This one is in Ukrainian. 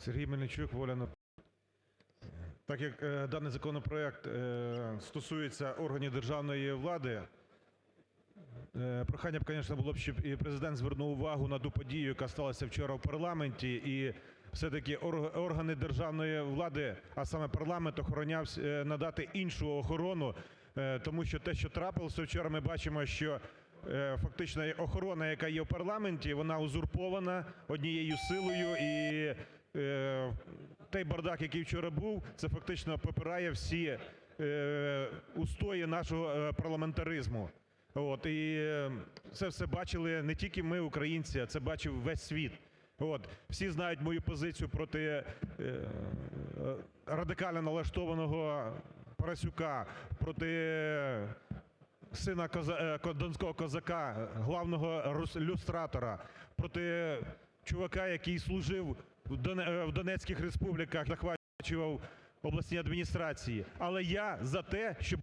Сергій Мельничук, "Воля народу". Так як даний законопроект стосується органів державної влади, прохання б, конечно, було б, щоб і Президент звернув увагу на ту подію, яка сталася вчора в парламенті, і все-таки органи державної влади, а саме парламент, охороняв, надати іншу охорону. Тому що те, що трапилося вчора, ми бачимо, що фактично охорона, яка є в парламенті, вона узурпована однією силою. І той бардак, який вчора був, це фактично попирає всі устої нашого парламентаризму. І це все бачили не тільки ми, українці, а це бачив весь світ. Всі знають мою позицію проти радикально налаштованого Парасюка, проти сина донського козака, главного люстратора, проти чувака, який служив в Донецьких республіках, захвачував обласні адміністрації. Але я за те, щоб…